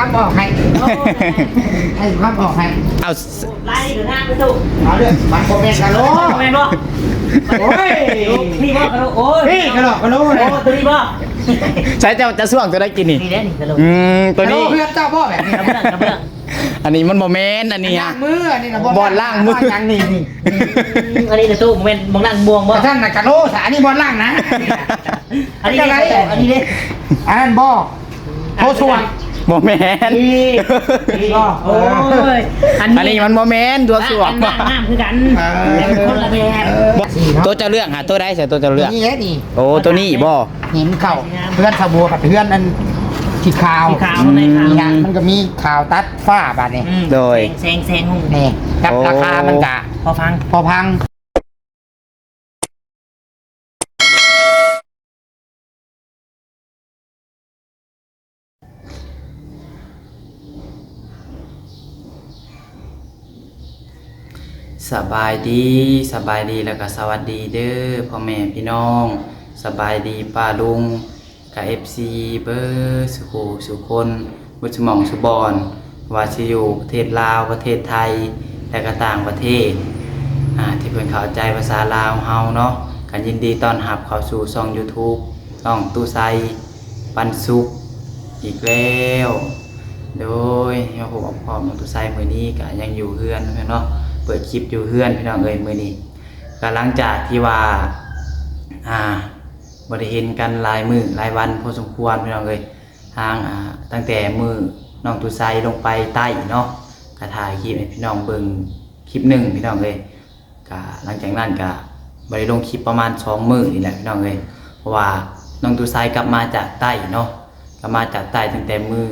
คำออกให้ให้คำออกให้เอาไล่เดี๋ยวหน้าไปถูกเอาเด้อมันโคเมนกะโหลทำไมบ่โอ้ยนี่บ่กระโดดโอ้ยพี่กะโหลกะโหลโอ้เลยตัวนี้บ่ใช้จะจะส่วงตัวได้กินนี่นี่แน่นี่กระโดดอืมตัวกะโหลนี้เพื่อนเจ้าพ่อแบบนี้กระเบื้องกระเบื้องอันนี้มันโมเมนต์อันนี้ล้าอะงมืออันนี้นะบอลล่างมือยังนี่นี่อันนี้จะตู้มันเป็นมองนั่งบวงบ่ท่านน่ะกะโหลสานี่บอลล่างนะอันนี้อะไรอันนี้เด้อันนั้นบ่โทส่วน โมเมนต์นี่นี่บ่โอ้ยอันนี้มันโมเมนต์ตัวสวอังนน้ำน้ำคือกันแต่เป็นคนละแบบสี่เนาะตัวจะเลือกหาตัวได้ใช่ตัวจะเลือกนี่แหละนี่โอ้ตัวนี้บ่เห็นเข่าเพื่อนสบัวกับเพื่อนอันที่ขาวสีขาวในขาวนี่ฮะมันก็มีข่าวตัดฝ้าบาดนี่โดยแซงแซงหุ่งนี่กับโอ้ราคามันกะพอฟังพอพัง สบายดีสบายดีแล้วก็สวัสดีเด้อพ่อแม่พี่น้อง สบายดีป้าลุงกับเอฟซีเบอร์สุขูสุคนบุญสมองสุบอนว่าสิอยู่ประเทศลาวประเทศไทยและก็ต่างประเทศอ่าที่เพิ่นเข้าใจภาษาลาวเฮาเนาะกันยินดีต้อนรับเข้าสู่ช่อง YouTube ช่องตู้ไซปันสุขอีกแล้ว โดยเฮาผมพร้อมตู้ไซมือนี้ก็ยังอยู่เฮือนเนาะ เปิดคลิปอยู่เพื่อนพี่น้องเอ้ยมือนี้ก็หลังจากที่ว่าอ่าบ่ได้เห็นกันหลายมือหลายวันพอสมควรพี่น้องเอ้ยทางอ่าตั้งแต่มือน้องตุไซลงไปใต้เนาะก็ถ่ายคลิปให้พี่น้องเบิ่งคลิปหนึ่งพี่น้องเอ้ยก็หลังจากนั้นก็บ่ได้ลงคลิปประมาณ2มื้อนี่แหละพี่น้องเอ้ยเพราะว่าน้องตุไซกลับมาจากใต้เนาะกลับมาจากใต้ตั้งแต่มื้อ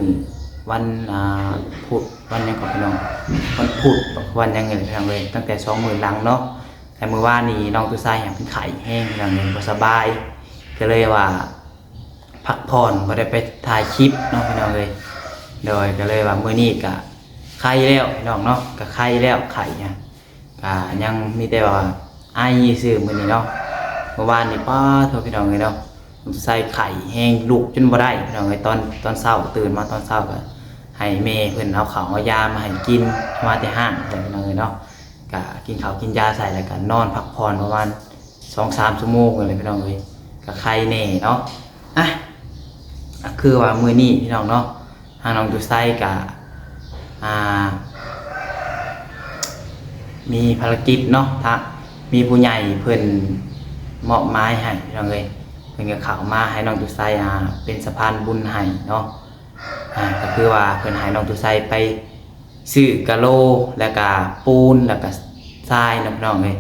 วันอ่าพุธวันยังก่อนพี่น้องวันพุธวันยังไงพี่น้องเลยตั้งแต่สองหมื่นลังเนาะแต่เมื่อวานนี้น้องตุไซแห่งเป็นไข่แห้งพี่น้องเลยบ่สบาย ก็เลยว่าพักผ่อนบ่ได้ไปถ่ายคลิปเนาะพี่น้องเลยโดยก็เลยว่ามื้อนี้ก็ไข้แล้วพี่น้องเนาะก็ไข้แล้วไข่เนี่ยก็ยังมีแต่ว่าไอซื่อมื้อนี้เนาะเมื่อวานนี้ป้าโทษพี่น้องเลยเนาะน้องตุไข่แห้งลุกจนบ่ได้พี่น้องเลยตอนตอนเช้าตื่นมาตอนเช้าก็ ให้เมย์เพิ่นเอาข้าวเอายามาให้กินมาแต่ห้างแต่พี่น้องเอ้ยเนาะก็กินข้าวกินยาใส่แล้วก็นอนพักผ่อนประมาณ2-3ชั่วโมงเลยพี่น้องเอ้ยก็ใครแน่เนาะอะคือว่ามือนี้พี่น้องเนาะทางน้องตุไซก็อ่า มีภารกิจเนาะถ้ามีผู้ใหญ่เพิ่นมอบหมายให้พี่น้องเอ้ยเพิ่นก็เข้ามาให้น้องตุไซอ่าเป็นสะพานบุญให้เนาะ อ่าก็คือว่าเพิ่นให้น้องตุไซไปซื้อกะโลแล้วก็ปูนแล้วก็ทรายน้องเอ้ย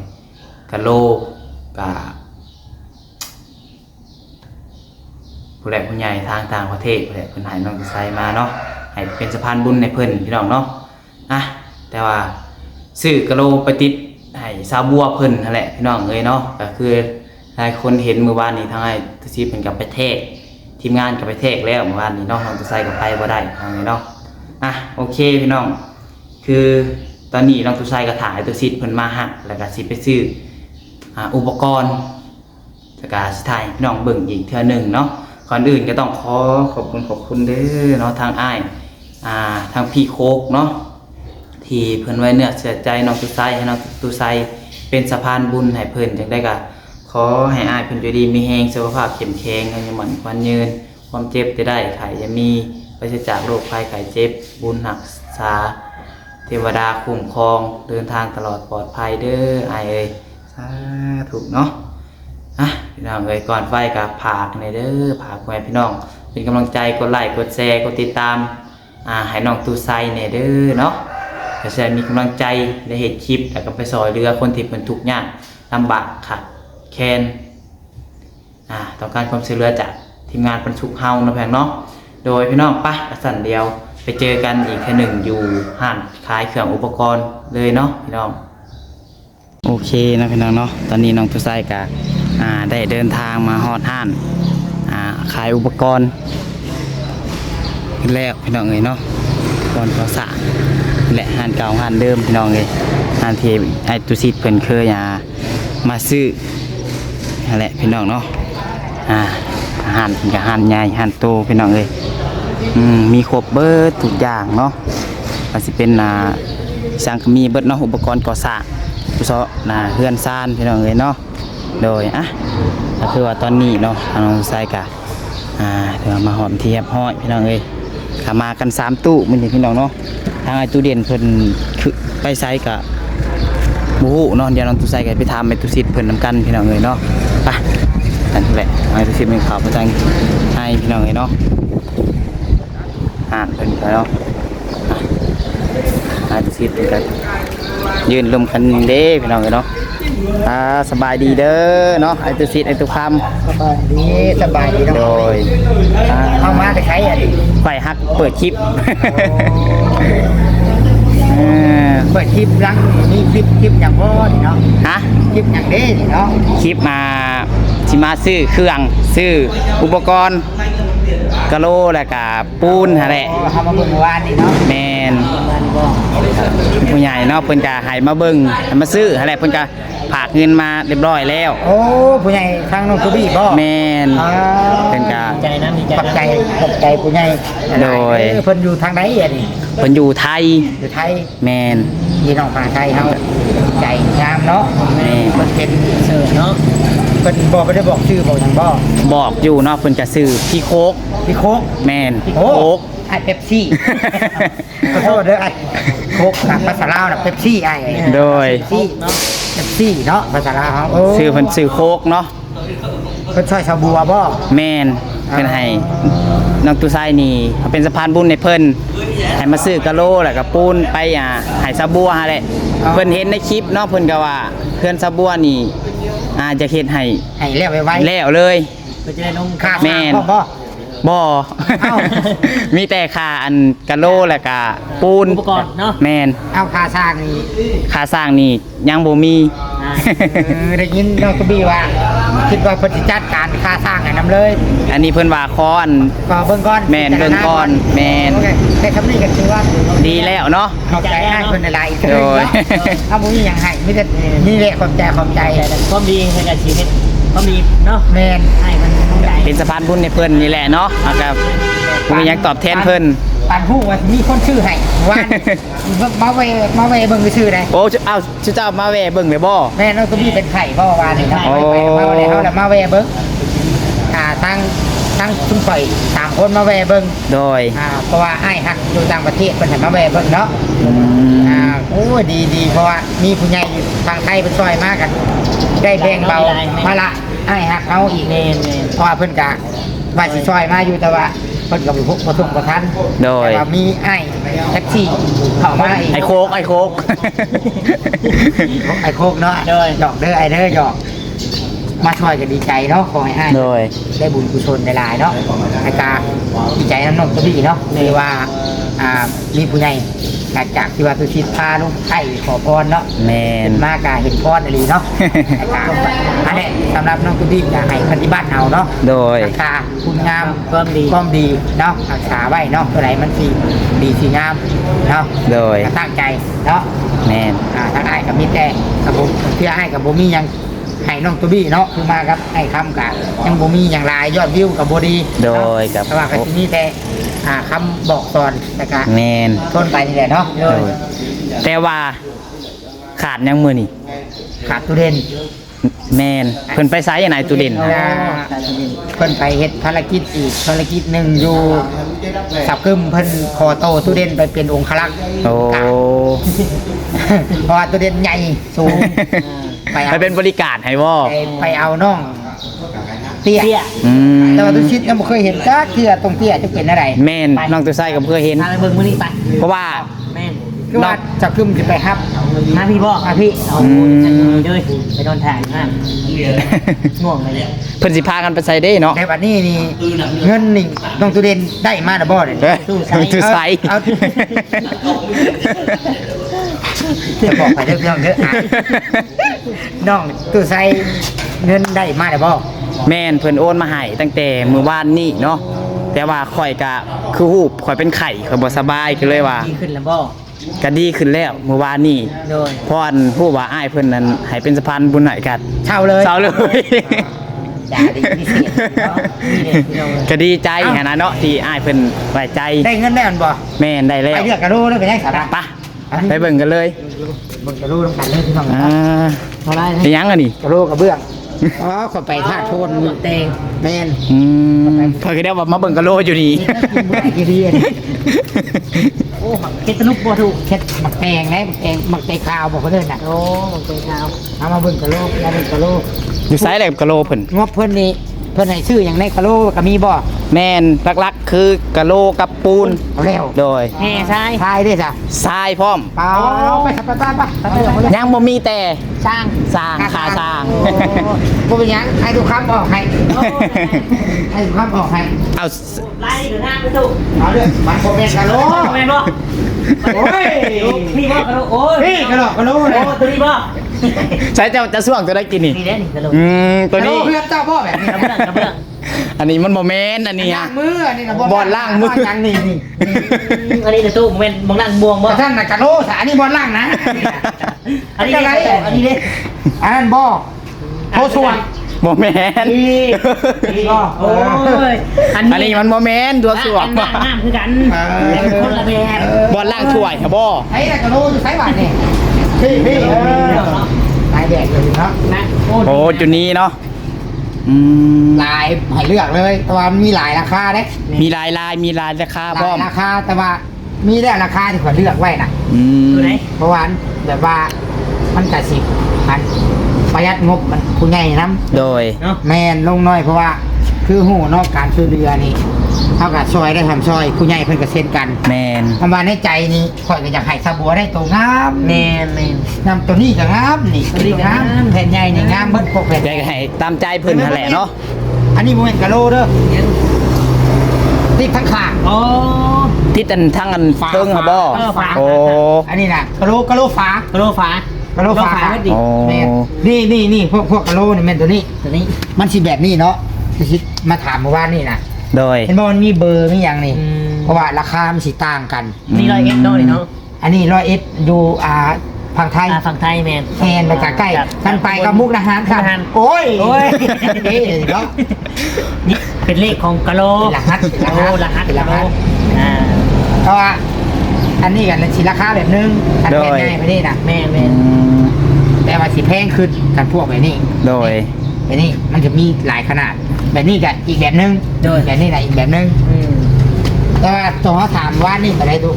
กะโลกะผู้ใหญ่ผู้ใหญ่ทางต่างประเทศผู้ใหญ่เพิ่นให้น้องตุไซมาเนาะให้เป็นสะพานบุญในเพิ่นพี่น้องเนาะอะแต่ว่าซื้อกะโลไปติดให้ซาบัวเพิ่นนั่นแหละพี่น้องเอ้ยเนาะก็คือหลายคนเห็นมื้อวานนี้ทางไอ้ตุซีเพิ่นกับไปเทศ ทีมงานกับไปเทกแล้วเมื่อวานนี้เนาะน้องตุไซกับไปบ่ได้ทางนี้เนาะอะโอเคพี่น้อง คือตอนนี้น้องตุไซก็ถ่ายตัวซิดเพิ่นมาหักแล้วก็สิไปซื้ออ่าอุปกรณ์แล้วก็สิถ่ายพี่น้องเบิ่งอีกเทื่อหนึ่งเนาะก่อนอื่นก็ต้องขอขอบคุณขอบคุณเด้อเนาะทางอ้ายอ่าทางพี่โคกเนาะที่เพิ่นไว้เนื้อเชื่อใจน้องตุไซให้น้องตุไซเป็นสะพานบุญให้เพิ่นจังได้ก็ ขอให้อายเพิ่นอยู่ดีมีแฮงสุขภาพเข้มแข็งให้มันควันยืน ความเจ็บจะได้ไข่จะมีปราศจากโรคภัยไข้เจ็บ บุญหักษา เทวดาคุ้มครอง เดินทางตลอดปลอดภัยเด้ออายเอ้ยสาธุเนาะอะพี่น้องเอ้ยก่อนไฟกับผากในเด้อผากแม่พี่น้อง เป็นกำลังใจกดไลค์กดแชร์กดติดตามอ่าให้น้องตูไซในเด้อเนาะก็จะมีกำลังใจในเหตุคลิปแล้วก็ไปซอยเรือคนที่เป็นทุกข์ยากลำบากขาดแคล นอ่าต้องการความช่วยเหลือจากทีมงานบรรทุกเฮาเนาะแพงเนาะโดยพี่น้องไปะสั่นเดียวไปเจอกันอีกแค่หนึ่งอยู่ห้านขายเครื่องอุปกรณ์เลยเนาะพี่น้องโอเคนะพี่น้องเนาะตอนนี้น้องทุไซกะอ่าได้เดินทางมาฮอดห้านอ่าขายอุปกรณ์แล้วพี่น้องเอ้ยเนาะก่อนก่อสร้างและห้านเก่าห้านเดิมพี่น้องเอ้ยห้านที่ไอตุซิดเพิ่นเคยมาซื้อ นั่นแหละพี่น้องเนาะอ่าห้านกับห้านใหญ่ห้านโตพี่น้องเอ้ยอืมมีครบเบิดทุกอย่างเนาะอาจสิเป็นนาสังมีเบิดเนาะอุปกรณ์ก่อสร้างผู้เซาะนาเฮือนซานพี่น้องเอ้ยเนาะโดยอะก็คือว่าตอนนี้เนาะทางน้องชายกะอ่าเดี๋ยวมาหอมเทียบห้อยพี่น้องเอ้ยขามากันสามตู้มื้อนี้พี่น้องเนาะทางไอ้ตู้เด่นเพิ่นคือไปไสกะหมูเนาะเดี๋ยวน้องตุ้ใส่กันไปทำไปตุ้ซิดเพิ่นนำกันพี่น้องเอ้ยเนาะ ไปนั่นแหละเอาตุ้ซิดเป็นข่าวประจังให้พี่น้องเอ้ยเนาะอ่านเพิ่นไปเนาะอะให้ตุ้ซิดเพิ่นกันยืนรวมกันเด้พี่น้องเอ้ยเนาะอ่าสบายดีเด้อเนาะไอ้ตุ้ซิดไอ้ตุ้คสบายดีสบายดีำน้องโดยอ่าเข้ามาจะใช้อะดิไฟฮักเปิดคลิปเออเปิดคลิปหลังนี่คลิปคลิปอย่างพ่อนี่เนาะฮะคลิปอย่างเด้นี่เนาะคลิปมา สิมาซื้อเครื่องซื้ออุปกรณ์กะโหลแล้วก็ปูนหั่นแหละทำมาเบิ่งเมื่อวานนี่เนาะแมนผู้ใหญ่เนาะเพิ่นก็ให้มาเบิ่งให้มาซื้อหั่นแหละเพิ่นก็ฝากเงินมาเรียบร้อยแล้ว โอ้ผู้ใหญ่ทางน้องกบี้บ่แมนอ่าเพิ่นก็ใจนะมีใจปักนะใจปักใจผู้ใหญ่โดยเออเพิ่นอยู่ทางไหนอะนี่เพิ่นอยู่ไทยอยู่ไทยแมนพี่น้องฝั่งไทยเฮาใจงามเนาะแม่เพิ่นเป็นเสิร์ฟเนาะ เพิ่นบอกไม่ได้บอกชื่อบอกหยังบ่บอกอยู่เนาะเพิ่นก็ซื้อพี่โคกพี่โคกแมนโอ้โคกไอเป๊ปซี่ขอโทษเด้อไอโคกนะภาษาลาวนะเป๊ปซี่ไอโดยซี่เป๊ปซี่เนาะภาษาลาวเขาโอ้ซื้อเพิ่นซื้อโคกเนาะเพิ่นช่วยชาวบัวบ่แมนเพิ่นให้น้องตุไซนี่เขาเป็นสะพานบุญในเพิ่น ให้มาซื้อกะโหลแล้วก็ปูนไปอ่าให้ซาบัวหาแหละเพิ่นเห็นในคลิปเนาะเพิ่นก็ว่าเพื่อนซาบัวนี่อาจะเฮ็ดให้ให้เรียกไว้ไว้แล้วเลย เพื่อจะได้นุ่งค่าแม่นพ่อบ่บ่เอ้ามีแต่ค่าอันกะโหลแล้วก็ปูนอุปกรณ์เนาะแมนเอาค่าสร้างนี่ค่าสร้างนี่ยังบ่มีอ่าเออได้ยินน้องกบี้ว่า คิดว่าเพิ่นสิจัดการค่าสร้างให้นํเลยอันนี้เพิ่นว่าคออัน ก็เบิ่งก่อนแม่นเบิ่งก่อนแม่น โอเคได้คำนี้ก็ถือว่าดีแล้วเนาะ ขอบใจให้เพิ่นหลายๆอีกโดยเอาบ่มีหยังให้มีแต่นี่แหละขอบใจขอบใจแต่ความดีในการชีวิตความดีเนาะแม่น ให้มันต้องใจ เป็นสะพานบุญในเพิ่นนี่แหละเนาะแล้วก็บ่มีหยังตอบแทนเพิ่นปานผู้ว่าสิมีคนชื่อให้ว่านมาเวมาเวเบิ่งชื่อได้โอ้เอ้าชื่อเจ้ามาแวะเบิ่งเลยบ่ แม่น้องก็มีเป็นไข่พ่อวานนี่ครับโอ้ ไปไปมาเวเฮาแล้วมาเวเบิ่งอ่าทั้งทั้งชุมข่อยสามคนมาเวเบิ่งโดยอ่าเพราะว่าอ้ายฮักอยู่ต่างประเทศเพิ่นให้มาเวเบิ่งเนาะอ่าโอ้ดีดีเพราะว่ามีผู้ใหญ่อยู่ทางไทยเพิ่นช่วยมากัน ได้แบ่งเบาภาระ อ้ายฮักเอาอีกเมนเมนเพราะว่าเพิ่นกะว่าสิช่วยมาอยู่แต่ว่าเพิ่นก็บ่พกบ่ส่งบ่ทันโดย แต่ว่ามีไอ้แท็กซี่เข้ามาอีกไอโคกไอโคก ไอ้โคกเนาะหยอกเด้อไอ้เด้อหยอก มาช่วยกันดีใจเนาะขอให้อ้าย โดย ได้บุญกุศลในหลายๆเนาะไอ้กาดีใจน้ำนมตัวพี่เนาะเลยว่า อ่ามีผู้ใหญ่จากจากที่ว่าตุชิตพาลูกไข่ขอพรเนาะแมน มากาเห็นพรอะไรเนาะไอ้กาอันนี้สำหรับน้องตุบี้จะให้ปฏิบัติเอาเนาะ โดย ราคาคุณงามความดีความดีเนาะรักษาไว้เนาะตัวไหนมันสีดีสีงามเนาะโดย ก็ตั้งใจเนาะแมน อ่าทั้งไอ้ายกับมีแต่กับผมเพื่อไอ้ายกับผมมีหยังให้น้องตัวบี้เนาะคือมาครับไอ้คำกับยังบ่มีอย่างไรยอดวิวกับโบดีโดเนาะยกับ แต่ว่าก็ที่นี่แต่ อ่าคำบอกสอนแต่ก็แมนทนไปนี่แหละเนาะโดยแต่ว่าขาดยังมือนี่ขาดตุเด่นแมนเพิ่นไปไสยังไงตูเด่นอ่านะเพิ่นไปเฮ็ดภารกิจอีกภารกิจหนึ่งอยู่สับกึมเพิ่นขอโตตุเด่นไปเป็นองครักษ์โอ้กลางเพราะว่าตัวเด่นใหญ่สูงไปเอาไปเป็นบริการให้บ่ไปไปเอาน้อง เตี้ยเตี้ยอืมแต่ว่าตุชิดยังไม่เคยเห็นจ้าเตี้ยตรงเตี้ยจะเป็นอะไรแมนน้องตัวไส้กับเพื่อเห็นพาไปเบิ่งมื้อนี้ไปเพราะว่า แม่นคือว่าจะขึ้นจะไปครับมาพี่บ่มาพี่เอาจังเลยไปโดนถ่ายงานง่วงเลยเนี่ยเพิ่นสิพากันไปใส่ได้เนาะในวันนี้นี่เงินนี่น้องตุเด่นได้มาดับบ่เลยเอ้ยตู้ไซเอาจะบอกไปเรื่องเรื่องเด้ออะน้องตู้ใส่เงินได้มาดับบ่ แม่นเพิ่นโอนมาให้ตั้งแต่มื้อวานนี้เนาะแต่ว่าข่อยก็คือฮูบข่อยเป็นไข้ข่อยบ่สบายก็เลยว่าดีขึ้นแล้วบ่ก็ดีขึ้นแล้วมื้อวานนี้โดยเพราะอันผู้ว่าอ้ายเพิ่นนั้นให้เป็นสะพานบุญให้กันเช่าเลยเศร้าเลยด่าดีพิเศษเนาะนี่เด็กพี่น้องก็ดีใจหั้นนะเนาะที่อ้ายเพิ่นไว้ใจได้เงินได้มันบ่แม่นได้แล้วไปเลือกกระโดดได้ไปยังสาระไปไปเบิ่งกันเลยเบิ่งกระโดดน้ำกันเลยพี่น้องอ่าเท่าไรเป็นหยังอะนี่กระโดดกระเบื้อง อ๋อขอไปท่าโทนเตงแมนอืมเพิ่นก็ได้ว่ามาเบิ่งกะโลอยู่นี่กี่ดีอันนี้โอ้เฮ็ดสนุกบ่ถูกเช็ดหมักแตงไงหมักแตงหมักแตงขาวบอกเขาเดินน่ะโอ้มันเป็นข้าวเอามาเบิ่งกระโดดแล้วเบิ่งกระโดดอยู่ไสแหลกกะโลเพิ่นงบเพิ่นนี่เพิ่นให้ชื่ออย่างในกระโดดก็มีบ่แม่นลักๆคือกะโลกับปูนเอาแล้วโดยแห่ใช่ทายได้จ้ะทรายพร้อมเปล่าไปไปไปไปไปไปเลยยังบ่มีแต่สร้างสร้างขาสร้างบ่เป็นหยังให้ทุกคำออกให้ให้ทุกคำออกให้เอาไล่หรือหน้าไม่ถูกเอาเด้อมันโคเมนกะโลแม่นบ่โอ้ยนี่บ่กระโดดโอ้ยนี่กะโลกะโลโอ้เลยตัวนี้บ่ ใช้เจ้าจะส่วงตัวได้กินนี่นี่เด้นี่กระโดดอืมตัวกะโลนี้ เพื่อนเจ้าพ่อแบบนี้กระเบื้องกระเบื้องอันนี้มันโมเมนต์อันนี้ล้าฮะ งมืออันนี้นะบอลล้างมือ ยังนี่นี่อันนี้จะตู้ผมเป็นบางนั่งบวงบ่แต่ท่านน่ะกะโลสาอันนี้บอลล่างนะอันนี้อะไรอันนี้เด้อันนั้นบ่โทส่วน โมเมนต์นี่นี่บ่โอ้ยอันนี้มันโมเมนต์ตัวสวอัมนน้ำน้ำคือกันแต่เป็นคนละแบบบอลล่างถ้วยครับบ่ไอ้น่ะกะโลอยู่ไสบ้านนี่ พี่พี่เออลายแดดเลยเนาะนะโอ้จุดนี้เนาะอืมลายให้เลือกเลยแต่ว่ามันมีหลายราคาเด้มีลายลายมีลายราคาหพร้อลามยราคาแต่ว่ามีได้ราคาที่ขอเลือกไว้น่ะอืมตัวไหนเพราะว่าแบบว่ามันกะสิอันประหยัดงบมันผู้ใหญ่น้โดย เนาะำแมนลงน้อยเพราะว่า คือหูนอกการช่วยเรือนี่ เท่ากับซอยได้ทำซอยผู้ใหญ่เพิ่นก็เช่นกันแมนทำมาในใจนี่ข่อยก็อยากให้สะบัวได้ตัวงามแมนแมน นำตัวนี้ก็งามนี่ตัวนี้ก็งามตัวนี้ก็งามแผ่นใหญ่นี่งามเบิ้พวกแผ่นอยากให้ตามใจเพิ่นนั่นแหละเนาะอันนี้โมเมนต์กะโลเด้อติดทั้งข้างโอ้ที่ตันทั้งอันเพิ่งครับบ่เออฝา โอ้ อันนี้น่ะกะโลกะโลฟ้ากระโดดฝากะโลฟ้าไม่ดีโอ้แม่นนี่นี่นี่พวกพวกกะโลนี่แม่นตัวนี้ตัวนี้ มันสิแบบนี้เนาะที่คิดมาถามเมื่อวานนี่นะ โดย เห็นบ่มันมีเบอร์มีอย่างนี่ อืม เพราะว่าราคามันสิต่างกัน นี่ร้อยเอ็ดโน่นนี่เนาะอันนี้ร้อยเอ็ดอยู่อ่าฝั่งไทยอ่าฝั่งไทยแมนแทนไปจากใกล้จากกันไปกับมุกดาหารครับมุกดาหารโอ้ยโอ้ยเอ๊ะเนาะ นี่เป็นเลขของกะโหลเป็นรหัสเป็นรหัสโอ้รหัสเป็นรกะโหลหัสอ่าเพราะว่าอันนี้กันสิราคาแบบนึงอันแพงง่ายไปนี่นะแม่แมอืนมแต่ว่าสิแพงขึ้นกันพวกแบบนี้โดย แบบนี้มันจะมีหลายขนาด แบบนี้กับอีกแบบนึงแบบนี้นะอีกแบบนึงอืมแต่ว่าตัวเขาถามว่านี่อะไรดู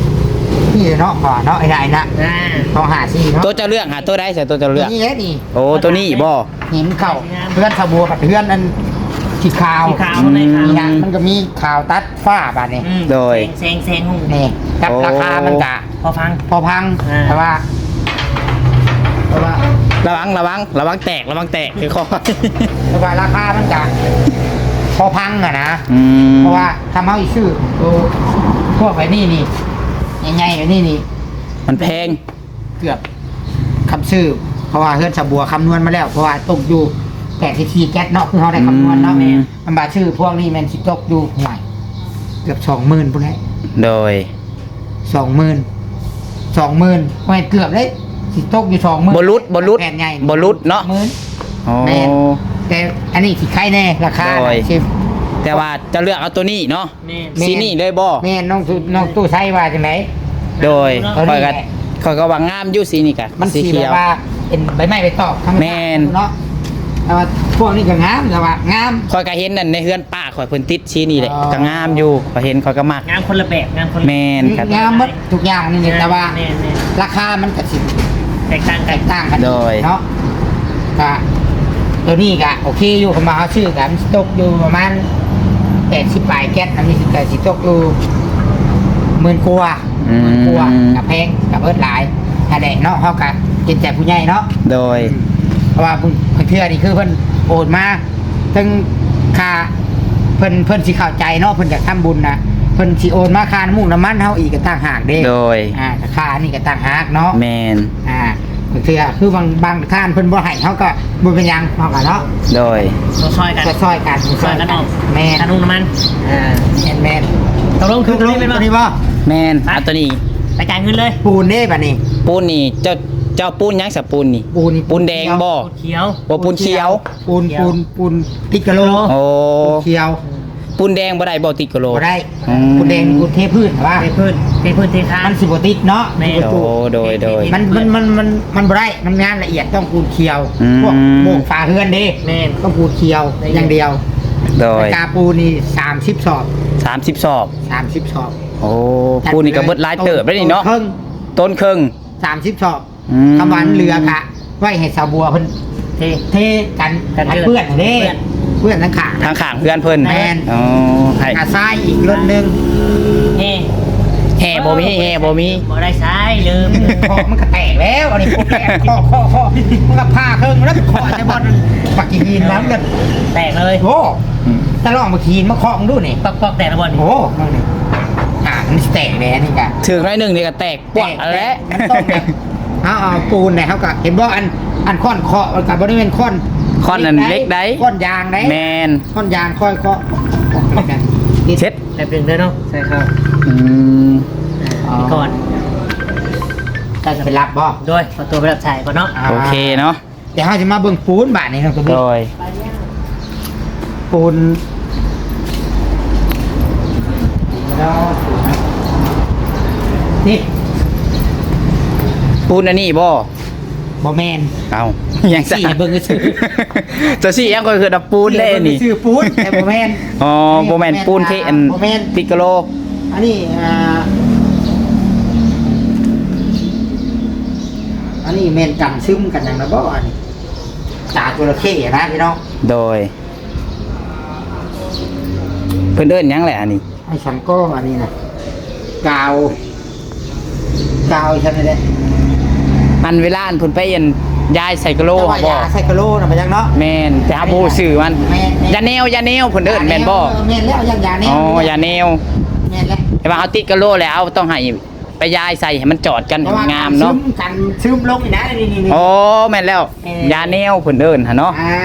นี่เนาะก่อนเนาะไอ้ไรนะอ่าต้องหาซี่เนาะตัวเจะเลือกหาตัวได้ใส่ตัวเจะเลือก นี่แหละนี่โอ้ตัวนี้บ่ หินเข่าเพื่อนขบัวกับเพื่อนอันขีขาวสีขาวในขาวนี่ฮะมันก็มีขาวตัดฝ้าบาดนี่อืมโดยแซงแซงหุ่งนี่กับโอ้ ราคามันกะ พอฟัง พอพังอ่า แต่ว่าแต่ว่า ระวังระวังระวังแตกระวังแตกคือคอแต่ว่าราคามันกะพอพังอะนะอืมเพราะว่าทำเอาอีกชื่อตัวพวกไอ้นี่นี่ใหญ่ๆไอ้นี่นี่ มันแพง เกือบคำชื่อ เพราะว่าเฮือนสะบัวคำนวณมาแล้ว เพราะว่าตกอยู่แปดสิบสี่แก๊สเนาะคือเขาได้คำนวณเนาะอืม มันบาชื่อพวกนี้แมันสิตกอยู่ห่วยเกือบสองหมื่นพุ่นแหละโดยสองหมื่นสองหมื่นห่วยเกือบเลย สิตกอยู่สองหมื่นบรุษบรุษแผ่นใหญ่บรุษเนาะหมื่นโอ้แม่น แต่อันนี้สิใครแน่ราคาโดยชิมแต่ว่าจะเลือกเอาตัวนี้เนาะแม่แม่นสีนี่เลยบ่แม่น้องตู้น้องตู้ใช้ว่าจังไหน โดยตัวนี้คอยก็แหละ คอยก็ว่างามอยู่สีนี่กะมันสีสีเขีแบยบว ว่าเป็นใบไม้ใบตอกธรรมแม่ชาตินเนาะแต่ว่าพวกนี้ก็งามแต่ว่างาม คอยก็เห็นนั่นในเฮือนป้าคอยเพิ่นติดสีนี่แหละอ๋อ ก็งามอยู่คอยเห็นคอยก็มักงานคนละแบบงานคนละแม่นครับ งามหมดทุกอย่างนี่เนี่ยแต่ว่า แม่แม่ราคามันก็สิ แตกต่างแตกันกต่างกันโดย เนาะก็ตัวนี้ก็โอเคอยู่เขามาเขาชื่อกันตกอยู่ประมาณแปดสิบปลายแก๊สอันนี้สิแต่สิตกอยู่หมื่นกว่าหมื่นกว่ากับแพงกับเอิร์ดหลายถ้าแดกเนาะเขากับกินแต่ผู้ใหญ่เนาะ โดย เพราะว่าเพิ่นเพิ่นเทื่อนี่คือเพิ่นโอนมาถึงค่าเพิ่นเพิ่นสิเข้าใจเนาะเพิ่นอยากทำบุญนะเพิ่นสิโอนมาค่าน้ำมูกน้ำมันเฮาอีกก็ต่างหากเด้โดย อ่าค่านี่ก็ต่างหากเนาะแมนอ่าเพิ่นเทื่อคือบางบางท่านเพิ่นบ่ให้เฮาก็บ่เป็นหยังเฮาก็เนาะโดยเราซอยกันก็ซอยกันซอยกันออก แม่นกระนุ่งน้ำมันอ่าแม่นแม่นตกลงคือตัวนี้เป็นตัปะวนี้บ่แมนเอาตัวนี้ ไปจ่ายเงินเลยปูนเด้บัดนี้ ปูนนี่เจ้าเจ้าปูนหยังสะปูนนี่ ปูน ปูนแดงบ่เขียว บ่ปูนเขียว ปูนปูนปูนติดกะโหลโอ้ ปูนเขียว ปูนแดงบ่ได้บ่ติดกะโหลบ่ได้อืมปูนแดงปูนเทพื้นว่าเทพื้นเทพื้นเทคานมันสิบ่ติดเนาะแม่ โอ้โดยโดย มันมันมันมันมันบ่ได้มันงานละเอียดต้องปูนเขียวอืม พวกโบกฝาเฮือนเด้แม่น ต้องปูนเขียวอย่างเดียวโดยกาปูนี่30สอบ30สอบ 30สอบโอ้ปูนนี่ก็เบิดหลายเติบได้นี่เนาะครึ่งต้นครึ่ง30สอบอืม คำวันเรือกะไว้ให้สาวบัวเพิ่นเทเทกันกันกันเพื่อนเด้เพื่อน เพื่อนทั้งขาทางข้างเพื่อนเพิ่นแม่น อ๋อให้ขาซ้ายอีกรถหนึงเฮ้แห่บ่มีแห่บ่มีบ่ได้ใช้ลืมคอมันก็แตกแล้วอันนี้พวกแตกคอคอคอมันก็ผ้าเครื่องแล้วก็คอจะบอลปักกีหินแล้วกันแตกเลยโอ้ตะลองมาขีนมาเคาะมึงดูนี่ปอกปอกแตกระบอลโอ้มึงนี่อ่ามันสิแตกแล้วนี่กะถึงน้อยหนึงนี่ก็แตกปวกแล้ว มันต้องแบบเอาเอาปูนเนี่ยเขาก็เห็นบ่อันอันค้อนเคาะมันกับบริเวณค้อน ค้อนอันเล็กได้ค้อนยางได้แมนค้อนยางค่อยเคาะเช็ดแบบหนึ่งเด้อเนาะใช่ครับอืมอ่านี่ก่อนจะไปรับบ่ด้วยขอตัวไปรับสายก่อนเนาะาโอเคเนาะเดี๋ยวเขาจะมาเบิ่งปูนบาทนี้ครับคุณโดพี่ยปูนแล้วนี่ปูนอันนี้บ่ บอแมนเอายังสี่เบิ่งก็ซื้อจะสิยังก็คือดับปูนได้นี่ชื่อปูนแต่บอแมนอ๋อบ่แม่นปูนเทอันบ่แม่นติกะโล อันนี้อ่าอันนี้แมนกันซึมกันอย่างระบ่อันนี้จ่าจระเข้นะพี่น้องโดย เพิ่นเอิ้นหยังแหละอันนี้ไอ้ฉันก็อันนี้นะกาวกาวฉันนี่แหละ อันเวลาอันเพิ่นไปเอ็นยายใส่กะโลแต่ว่าบ่ยาไซโคโลนะมาจังเนาะแม่นแต่หาบ่ฮู้ชื่อมันแม่นแม่นยาแนวยาแนวเพิ่นเอิ้นแม่นบ่เออแม่นแล้วยังยาแนวอ๋อยาแนวแม่นแล้วแต่ว่าเอาติดกะโลแล้วต้องให้ไปยายใส่ให้มันจอดกันแต่ว่งามเนาะซึมกันซึมลงอีกนะนี่นี่นี่โอ้แม่นแล้วเออยาแนวเพิ่นเอิ้นหั่นเนาะอ่า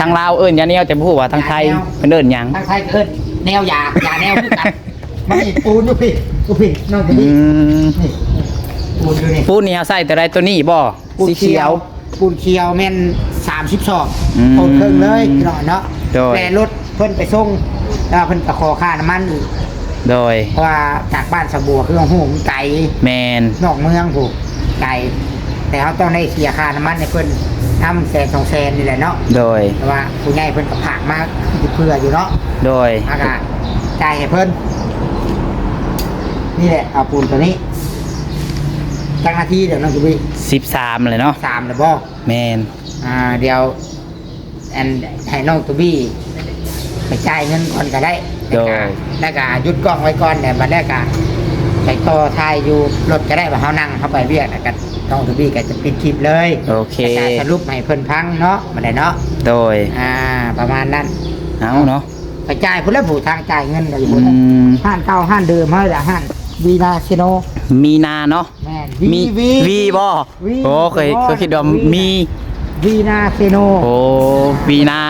ทางลาวเอิ้นยาแนวแต่บ่ฮู้ว่าทางไทยยาแนวเพิ่นเอิ้นหยังทางไทยเอิ้นแนวยายาแนวคือกันไม่ปูนดูพี่ดูพี่น้องดูอืพี่มนี่ ปูนดูนี่ปูนนี่เอาใส่แต่ใดตัวนี้บ่ปูนสีเขียว ปูนเขียวแม่นสามสิบสองอืมโอนเครื่องเลยพี่น้องเนาะโดยแต่รถเพิ่นไปส่งแล้วเพิ่นก็ขอค่าน้ำมันอีกโดยเพราะว่าจากบ้านสะบัวคือของหูมันไกล แมนนอกเมืองผูกไกลแต่เขาต้องได้เสียค่าน้ำมันในเพิ่นทำแสนสองแสนนี่แหละเนาะโดย แต่ว่าผู้ใหญ่เพิ่นก็ผากมากเพื่ออยู่เนาะโดย อากาศจ่ายให้เพิ่นนี่แหละเอาปูนตัวนี้ จังนาทีเดี๋ยวน้องกุบี13เลยเนาะสามเลยบ่แมนอ่าเดี๋ยวอันให้น้องตุบี้ไปจ่ายเงินก่อนก็ได้โดย แล้วก็หยุดกล้องไว้ก่อนเนี่ยบัดแรกก็ไปต่อทายอยู่รถก็ได้ว่าเฮานั่งเข้าไปเรียกแล้วก็น้องตุบี้ก็จะปิดคลิปเลยโอเค แล้วก็สรุปให้เพิ่นพังเนาะมาได้เนาะโดยอ่า ประมาณนั้น เอาเนาะไปจ่ายพุ่นแล้วผู้ทางจ่ายเงินก็อยู่อืพุ่นม ห้านเก่าห้านเดิมเฮาละห้านวีนาชิโน มีนาเนาะแม่นมีวีวีบ่วีโอ้เคยวีเคยคิดว่าวี มีวีนาเซโนโอ้วีนา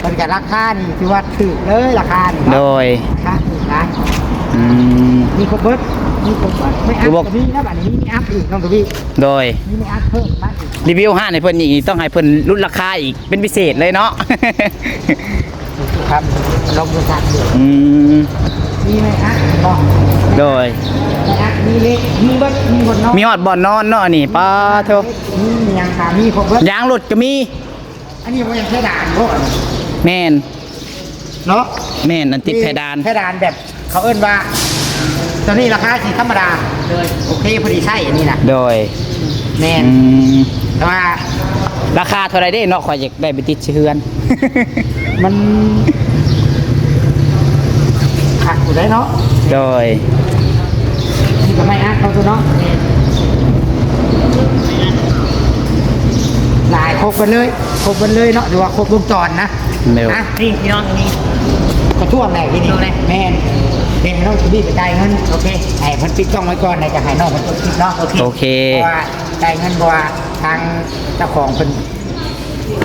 เพิ่นก็ราคานี่ถือว่าถูกเลยราคานี่โดยราคาถูกนะอืม มีครบเบิดมีครบเบิดไม่อัพคือบอก กับพี่นะบัดนี้มีอัพอีกน้องกับพี่โดย มีไม่อัพเพิ่มบ้างอีกรีวิวห้าในเพิ่นอีกนี่ต้องให้เพิ่นลดราคาอีกเป็นพิเศษเลยเนาะ ครับลองดูสักดูอืมมีไหมอัพบอกโดยไม่อัพมีเล็กมีเบิดมีบนนอกมีฮอดบ่อนนอนเนาะนี่ป้าเถอะมีหยังค่ะมีครบเบิดยางรถก็มีอันนี้มันยังเพดานพวกแม่นเนาะแม่นอันติดเพดาน เพดานแบบเขาเอิ้นว่าตอนนี้ราคาสีธรรมดาเลยโอเคพอดีใช่อันนี้นะโดยแน่นอืมแต่ว่าราคาเท่าไรเด้เนาะข่อยอยากได้ไปติดเชื้อนมันหักอยู่ได้เนาะโดยนี่ ก็ไม่อัพเขาตัวเนาะหลายครบกันเลยครบกันเลยเนาะหรือว่าครบวงจรนะเร็ว นะนี่พี่น้องตรงนี้กระช่วงไหนที่นี่ช่วงไหนแม่นเป็นให้น้องชูบี้ไปจ่ายเงินโอเคไอ้เพันปิดกล้องไว้ก่อนในจะให้น้องเพันปิดคลิปเนาะโอเคโอเค เพราะว่าจ่ายเงินเพราะว่าทางเจ้าของเป็น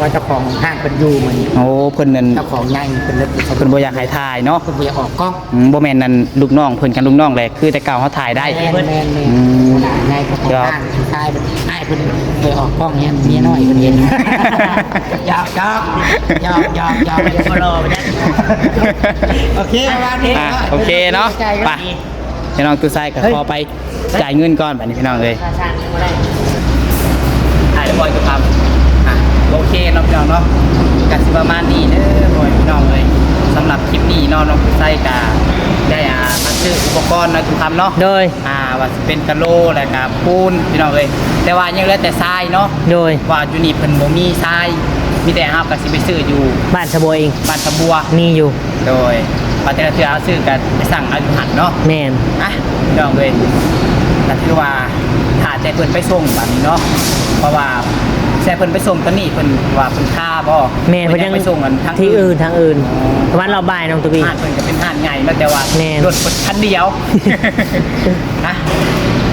ว่าเจ้าของห้างเป็นอยู่เหมือนโอ้เพิ่นนั่นเจ้าของใหญ่เป็นเล็บเพิ่นบ่อยากให้ถ่ายเนาะเพิ่นบ่อยากออกกล้องอืมบ่แม่นนั่นลูกน้องเพิ่นกันลูกน้องแหละคือแต่เก่าเขาถ่ายได้แม่นแม่นแม่นอืมใหญ่เจ้าของห้างชายเป็นอ้ายเพิ่นเคยออกกล้องเนี่ยเมียน้อยเพิ่นเห็นหยอกหยอกหยอกหยอกหยอกหยอกก็รอไปได้โอเคประมาณนี้อะโอเคเนาะไปพี่น้องตู้ไส้ก็ขอไปจ่ายเงินก่อนบัดนี้พี่น้องเอ้ยชาชายังไม่ได้ถ่ายเรียบร้อยทุกคำอะ โอเคเนาะพี่น้องเนาะกันสิประมาณนี้เด้อพ่อแม่พี่น้องเลยสำหรับคลิปนี้เนาะน้องผู้ใส่กาได้อ่ามาซื้ออุปกรณ์นะทุกคำเนาะโดย อ่าว่าสิเป็นกะโหลแล้วก็ปูนพี่น้องเลยแต่ว่ายังเหลือแต่ทรายเนาะโดย ว่าอยู่นี่เพิ่นบ่มีทรายมีแต่เฮาก็สิไปซื้ออยู่บ้านสะบัวเอง บ้านตะบัว มีอยู่ โดยปฏิเทือเอาซื้อกันไปสั่งเอาอยู่หันเนาะ แม่นอะพี่น้องเลยก็คือว่าถ้าแต่เพิ่นไปส่งแบบนี้เนาะ เพราะว่า แซ่เพิ่นไปส่งตอนนี้เพิ่นว่าเพิ่นค่าบ่แม่นเพิ่เพิ่นยังไปส่งกันทั้งที่อื่นทางอื่นวันเราบ่ายน้องตุบีห้านเพิ่นก็เป็นห้านใหญ่แล้วแต่ว่าแม่นรถเพิ่นคันเดียวนะ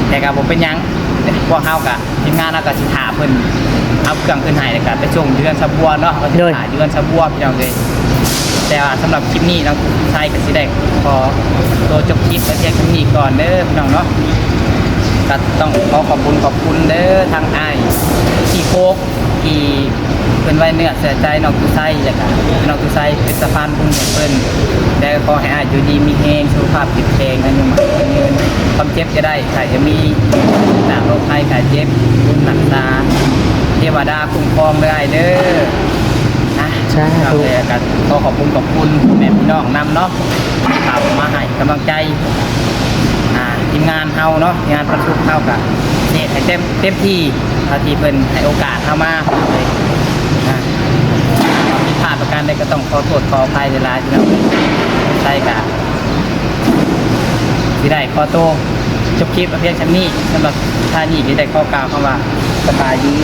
แต่ก็บ่เป็นหยังพวกเฮาก็ทีมงานเฮาก็สิถาเพิ่นเอาเครื่องเพิ่นให้แล้วก็ไปส่งเดือนสะบัวเนาะก็สิหาเดือนสะบัวพี่น้องเลย แต่ว่าสำหรับคลิปนี้น้องชายกับสิได้ขอตัวจบคลิปและเพียงเท่านี้ก่อนเด้อพี่น้องเนาะ ก็ต้องขอขอบคุณขอบคุณเด้อทางอ้ายที่โคกที่เป็นไว้เนื้อเสียใจน้องตุไซแล้วก็น้องตุไซเป็นสะพานบุญของเพิ่นแล้วขอให้อ้ายอยู่ดีมีแฮงสุขภาพจิตแข็งอายุมันยืนความเจ็บจะได้ใครจะมีหนักโรคภัยไข้เจ็บบุญหนักตาเทวดาคุ้มครองได้เด้อนะใช่เราเลยกันก็ขอบคุณขอบคุณแม่พี่น้องนำเนาะที่ข่าวมาให้กำลังใจอ่า ทีมงานเฮาเนาะงานประชุมเฮากับเนี่ยให้เต็มเต็มที่เท่าที่เพิ่นให้โอกาสเฮามาเลยอ่าผิดพลาดประการใดก็ต้องขอโทษขออภัยเวลาที่เราใช่กับที่ได้ขอโตวจบคลิปเอาเพียงชั้นนี้สำหรับท่านี้ที่ได้ข้อกล่าวคำว่าสบายดี